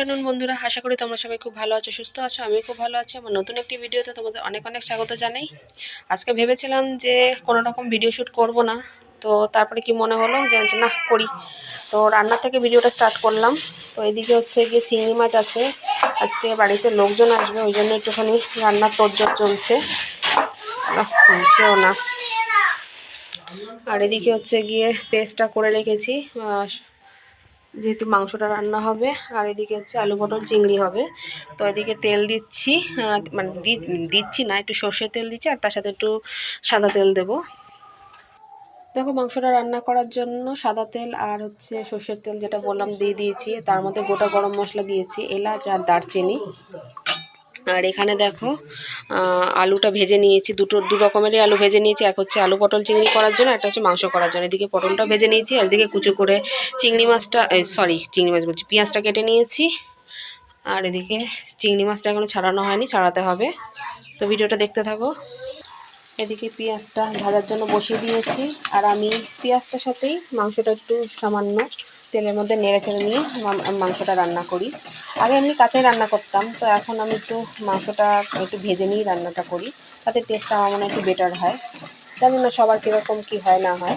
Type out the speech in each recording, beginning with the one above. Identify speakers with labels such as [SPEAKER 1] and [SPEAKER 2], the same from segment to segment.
[SPEAKER 1] Afternoon বন্ধুরা। আশা করি তোমরা সবাই খুব ভালো আছো, সুস্থ আছো। আমি খুব ভালো আছি। আমার নতুন একটি ভিডিওতে তোমাদের অনেক অনেক স্বাগত জানাই। আজকে ভেবেছিলাম যে কোনো রকম ভিডিও শ্যুট করব না। তো তারপরে কি মনে হলো? যে না, করি। তো রান্না থেকে ভিডিওটা স্টার্ট করলাম। তো এদিকে হচ্ছে গিয়ে চিংড়ি মাছ আছে। আজকে বাড়িতে লোকজন আসবে, ওই জন্য একটুখানি রান্নার তোড়জোড় চলছে। না। আর এদিকে হচ্ছে গিয়ে পেস্টটা করে রেখেছি। যেহেতু মাংসটা রান্না হবে, আর এদিকে হচ্ছে আলু পটল চিংড়ি হবে। তো এদিকে তেল দিচ্ছি মানে দিচ্ছি না, একটু সর্ষের তেল দিচ্ছি, আর তার সাথে একটু সাদা তেল দেব। দেখো মাংসটা রান্না করার জন্য সাদা তেল আর হচ্ছে সর্ষের তেল যেটা বললাম দিয়ে দিয়েছি, তার মধ্যে গোটা গরম মশলা দিয়েছি, এলাচ আর দারচিনি। আর এখানে দেখো আলুটা ভেজে নিয়েছি, দুটো, দু রকমেরই আলু ভেজে নিয়েছি, এক হচ্ছে আলু পটল চিংড়ি করার জন্য, একটা হচ্ছে মাংস করার জন্য। এদিকে পটলটা ভেজে নিয়েছি এদিকে কুচো করে চিংড়ি মাছটা সরি চিংড়ি মাছ বলছি, পেঁয়াজটা কেটে নিয়েছি। আর এদিকে চিংড়ি মাছটা এখনও ছাড়ানো হয়নি, ছাড়াতে হবে। তো ভিডিওটা দেখতে থাকো। এদিকে পেঁয়াজটা ভাজার জন্য বসিয়ে দিয়েছি, আর আমি পেঁয়াজটার সাথেই মাংসটা একটু সামান্য তেলের মধ্যে নেড়ে চেড়ে নিয়ে মাংসটা রান্না করি। আগে এমনি কাঁচাই রান্না করতাম, তো এখন আমি একটু মাংসটা একটু ভেজে নিয়েই রান্নাটা করি, তাতে টেস্টটা আমার মনে একটু বেটার হয়। জানি না সবার কীরকম কী হয় না হয়,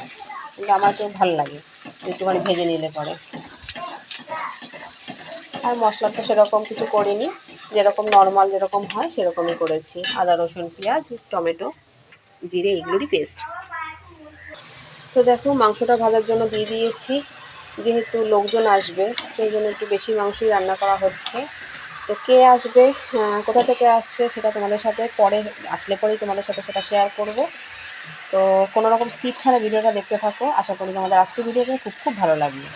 [SPEAKER 1] কিন্তু আমার তো ভালো লাগে একটুখানি ভেজে নিলে পরে। আর মশলা তো সেরকম কিছু করিনি, যেরকম নর্মাল যেরকম হয় সেরকমই করেছি। আদা, রসুন, পেঁয়াজ, টমেটো, জিরে, এগুলোরই পেস্ট তো দেখো মাংসটা ভাজার জন্য দিয়ে দিয়েছি। যেহেতু লোকজন আসবে, সেই জন্য একটু বেশি মাংসই রান্না করা হচ্ছে। তো কে আসবে কোথা থেকে আসছে সেটা তোমাদের সাথে পরে আসলে পরেই তোমাদের সাথে সেটা শেয়ার করব। তো কোনো রকম স্কিপ ছাড়া ভিডিওটা দেখতে থাকো। আশা করি তোমাদের আজকের ভিডিওটা খুব খুব ভালো লাগবে।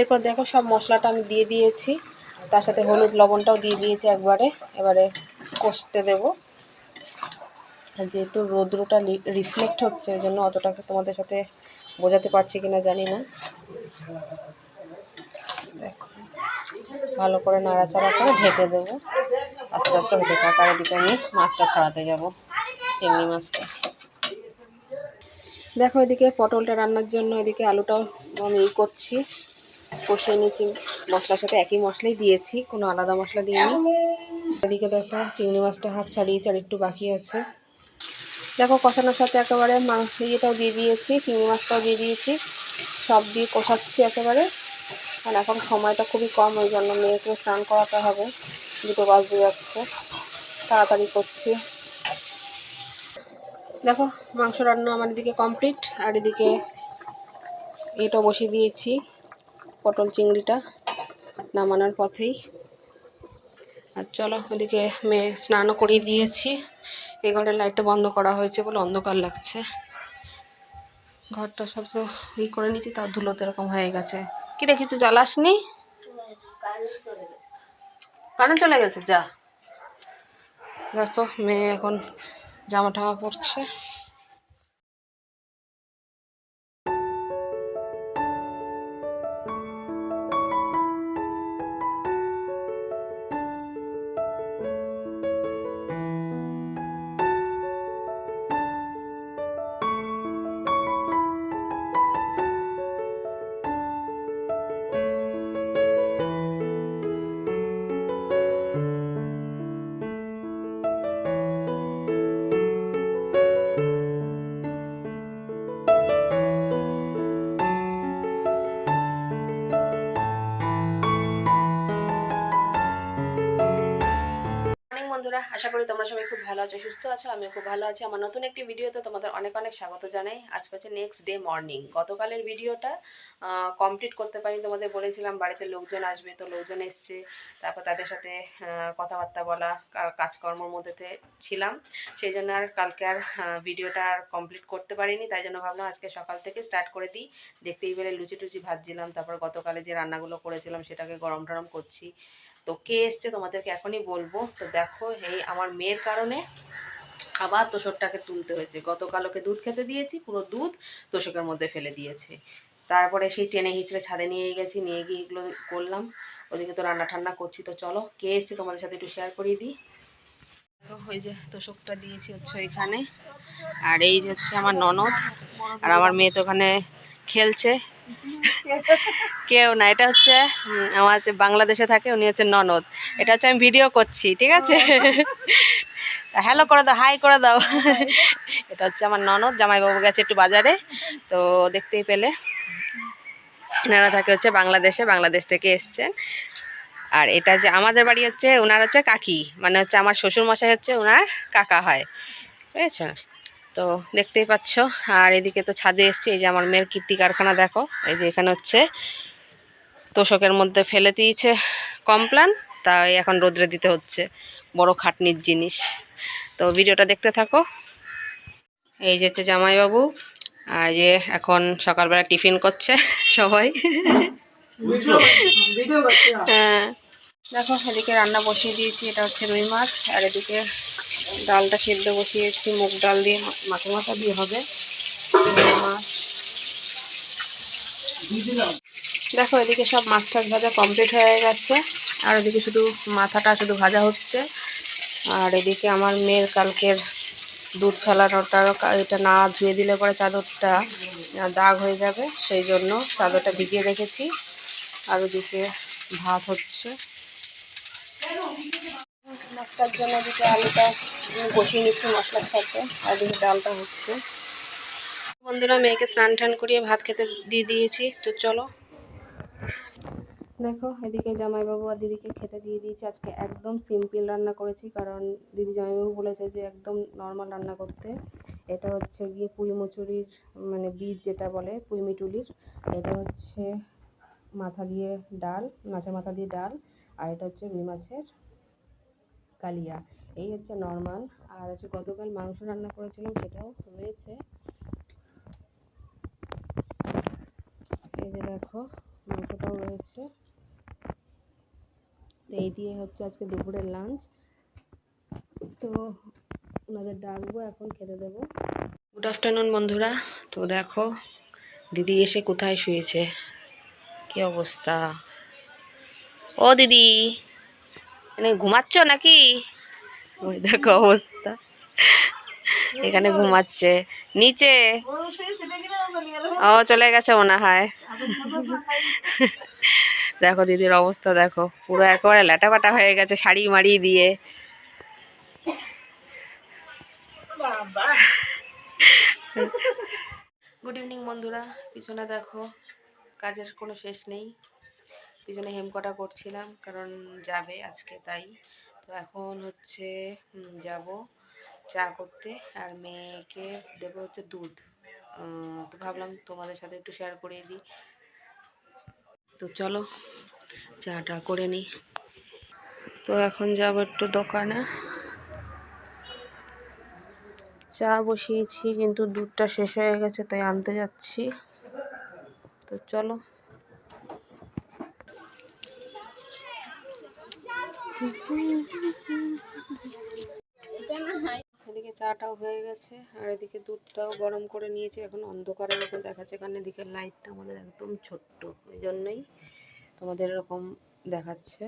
[SPEAKER 1] এরপর দেখো সব মশলাটা আমি দিয়ে দিয়েছি। তার সাথে হলুদ লবণটাও দিয়ে দিয়েছি একবারে। এবারে কষতে দেবো। যেহেতু রৌদ্রটা রিফ্লেক্ট হচ্ছে, ওই জন্য অতটা তোমাদের সাথে বোঝাতে পারছি কিনা জানি না। ভালো করে নাড়াচাড়া করে ঢেকে দেবো। আস্তে আস্তে হতে থাক এদিকে আমি মাছটা ছাড়াতে যাব, চিংড়ি মাছটা। দেখো, এদিকে পটলটা রান্নার জন্য এদিকে আলুটাও আমি ই করছি, কষিয়ে নিয়েছি। মশলার সাথে একই মশলাই দিয়েছি, কোনো আলাদা মশলা দিইনি। এদিকে দেখো, চিংড়ি মাছটা হাফ ছাড়িয়েছি, আর একটু বাকি আছে। দেখো কষানোর সাথে একেবারে মাংস ইয়েটাও দিয়ে দিয়েছি, চিংড়ি মাছটাও দিয়ে দিয়েছি, সব দিয়ে কষাচ্ছি একেবারে। কারণ এখন সময়টা খুবই কম, ওই জন্য মেয়েকে স্নান করাতে হবে, দুটো বাজতে যাচ্ছে, তাড়াতাড়ি করছি। দেখো, মাংস রান্না আমার এদিকে কমপ্লিট আর এদিকে এটা বসিয়ে দিয়েছি, পটল চিংড়িটা নামানোর পথেই। আর চলো ওদিকে মেয়ে স্নানও করিয়ে দিয়েছি। এই ঘরের লাইটটা বন্ধ করা হয়েছে বলে অন্ধকার লাগছে। ঘরটা সব তো ই করে নিয়েছি, তাও ধুলোতে এরকম হয়ে গেছে। কি রে, কিছু জ্বালাসনি? কারেন্ট চলে গেছে? যা। দেখো, মেয়ে এখন জামা টামা পরছে। করি তোমরা সবাই খুব ভালো আছো, সুস্থ আছো, আমিও খুব ভালো আছি। আমার নতুন একটি ভিডিওতে তোমাদের অনেক অনেক স্বাগত জানাই। আজকে হচ্ছে নেক্সট ডে মর্নিং গতকালের ভিডিওটা কমপ্লিট করতে পারি তোমাদের বলেছিলাম বাড়িতে লোকজন আসবে, তো লোকজন এসছে। তারপর তাদের সাথে কথাবার্তা বলা কাজকর্মর কাজকর্মের মধ্যে ছিলাম। সেই জন্য আর কালকে আর ভিডিওটা আর কমপ্লিট করতে পারিনি। তাই জন্য ভাবলাম আজকে সকাল থেকে স্টার্ট করে দিই। দেখতেই পেলে লুচি টুচি ভাজছিলাম। তারপর গতকালে যে রান্নাগুলো করেছিলাম, সেটাকে গরম টরম করছি। তো কে এসছে, তোমাদেরকে এখনই বলব। তো দেখো, এই আমার মেয়ের কারণে আবার তোষকটাকে তুলতে হয়েছে। গতকাল ওকে দুধ খেতে দিয়েছি, পুরো দুধ তোষকের মধ্যে ফেলে দিয়েছে। তারপরে সেই টেনে হিঁচড়ে ছাদে নিয়ে গেছি, নিয়ে গিয়ে এগুলো করলাম। ওদিকে তো রান্না ঠান্না করছি, তো চলো, কে এসছে তোমাদের সাথে একটু শেয়ার করিয়ে দিই? ওই যে তোষকটা দিয়েছি হচ্ছে ওইখানে। আর এই যে হচ্ছে আমার ননদ। আর আমার মেয়ে তো ওখানে খেলছে। কেউ না, এটা হচ্ছে আমার হচ্ছে বাংলাদেশে থাকে, উনি হচ্ছে ননদ। এটা হচ্ছে আমি ভিডিও করছি, ঠিক আছে? হ্যালো করে দাও হাই করে দাও। এটা হচ্ছে আমার ননদ, জামাইবাবু গেছে একটু বাজারে, তো দেখতেই পেলে। এনারা থাকে হচ্ছে বাংলাদেশে, বাংলাদেশ থেকে এসছেন। আর এটা যে আমাদের বাড়ি হচ্ছে ওনার হচ্ছে কাকি মানে হচ্ছে আমার শ্বশুর মশাই হচ্ছে ওনার কাকা হয়, বুঝেছ? তো দেখতেই পাচ্ছ। আর এদিকে তো ছাদে এসছে এই যে আমার মেয়ের কীর্তি কারখানা দেখো। এই যে এখানে হচ্ছে তোষকের মধ্যে ফেলে দিয়েছে কমপ্লান তাই এখন রোদ্রে দিতে হচ্ছে বড় খাটনির জিনিস। তো ভিডিওটা দেখতে থাকো। এই যে হচ্ছে জামাইবাবু আর যে এখন সকালবেলা টিফিন করছে সবাই। হ্যাঁ। দেখো এদিকে রান্না বসিয়ে দিয়েছি এটা হচ্ছে রুই মাছ আর এদিকে ডালটা সেদ্ধ বসিয়েছি, মুগ ডাল দিয়ে মা- মাছের মাথা দিয়ে হবে মাছ। দেখো, এদিকে সব মাছ টাছ ভাজা কমপ্লিট হয়ে গেছে, আর এদিকে শুধু মাথাটা শুধু ভাজা হচ্ছে। আর এদিকে আমার মেয়ের কালকের দুধ ফেলানোটা এটা না ধুয়ে দিলে পরে চাদরটা দাগ হয়ে যাবে, সেই জন্য চাদরটা ভিজিয়ে রেখেছি। আর ওদিকে ভাত হচ্ছে। মাছটার জন্য এদিকে আলুটা বসিয়ে নিচ্ছি মশলার সাথে আর এদিকে ডালটা হচ্ছে। বন্ধুরা, মেয়েকে স্নান টান করিয়ে ভাত খেতে দিয়ে দিয়েছি, তো চলো। দেখো, এদিকে জামাইবাবু আর দিদিকে খেতে দিয়ে দিয়েছি। আজকে একদম সিম্পল রান্না করেছি, কারণ দিদি জামাইবাবু বলেছে যে একদম নর্মাল রান্না করতে। এটা হচ্ছে গিয়ে পুঁই মুচুরির মানে বীজ যেটা বলে, পুঁই মিটুলির। এটা হচ্ছে মাথা দিয়ে ডাল, মাছের মাথা দিয়ে ডাল, আর এটা হচ্ছে রুই মাছের কালিয়া। এই হচ্ছে নর্মাল আর হচ্ছে গতকাল মাংস রান্না করেছিলাম, সেটাও রয়েছে এই যে দেখো, মাংসটাও রয়েছে। তো এই দিয়ে হচ্ছে আজকে দুপুরের লাঞ্চ তো ওনাদের ডাকবো, এখন খেতে দেবো। গুড আফটারনুন বন্ধুরা। তো দেখো, দিদি এসে কোথায় শুয়েছে? কি অবস্থা? ও দিদি ঘুমাচ্ছ নাকি? ওই দেখো অবস্থা। এখানে ঘুমাচ্ছে। নিচে। ও, চলে গেছে মনে হয়। দেখো দিদির অবস্থা, দেখো। পুরো একেবারে ল্যাটাপাটা হয়ে গেছে শাড়ি মাড়ি দিয়ে। গুড ইভিনিং বন্ধুরা। পিছনে দেখো, কাজের কোনো শেষ নেই। পিছনে হেমকটা করছিলাম, কারণ যাবে আজকে, তাই। তো এখন হচ্ছে যাব চা করতে আর মেয়েকে দেবো হচ্ছে দুধ। তো ভাবলাম তোমাদের সাথে একটু শেয়ার করে দিই। তো চলো, চাটা করে নিই। তো এখন যাব একটু দোকানে। চা বসিয়েছি কিন্তু দুধটা শেষ হয়ে গেছে, তাই আনতে যাচ্ছি। তো চলো। এদিকে চাটাও হয়ে গেছে, আর এদিকে দুধটাও গরম করে নিয়েছি। এখন অন্ধকারের মতো দেখাচ্ছে, কারণ এদিকে লাইটটা আমাদের একদম ছোট্ট, ওই জন্যই তোমাদের এরকম দেখাচ্ছে।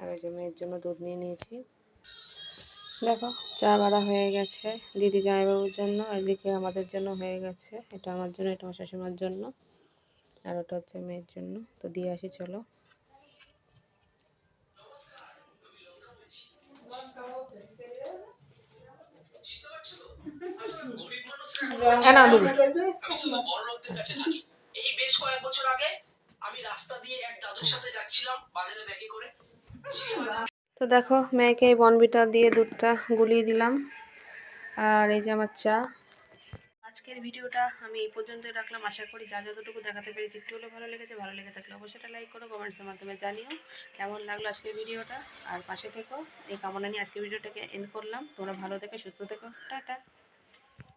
[SPEAKER 1] আর ওই যে মেয়ের জন্য দুধ নিয়ে নিয়েছি। দেখো, চা বাড়া হয়ে গেছে, দিদি জামাইবাবুর জন্য, এদিকে আমাদের জন্য হয়ে গেছে। এটা আমার জন্য, এটা আমার শাশুড়িমার জন্য, আর ওটা হচ্ছে মেয়ের জন্য। তো দিয়ে আসি, চলো। হ্যাঁ না দিদি
[SPEAKER 2] এই বেশ কয়েক বছর আগে আমি রাস্তা দিয়ে এক দাদুর সাথে যাচ্ছিলাম বাজারে ব্যাগে করে।
[SPEAKER 1] তো দেখো মেয়েকে এই বনবিটা দিয়ে দুধটা গুলিয়ে দিলাম। আর এই যে আমার চা। আজকের ভিডিওটা আমি এই পর্যন্তই রাখলাম। আশা করি যা যতটুকু দেখাতে পেরেছি একটু হলেও ভালো লেগেছে। ভালো লেগে থাকলে অবশ্যই লাইক করো কমেন্টসের মাধ্যমে জানিও কেমন লাগল আজকের ভিডিওটা। আর পাশে থেকো এই কামনা নিয়ে আজকের ভিডিওটাকে এন্ড করলাম। তোমরা ভালো থেকো সুস্থ থেকো। টাটা।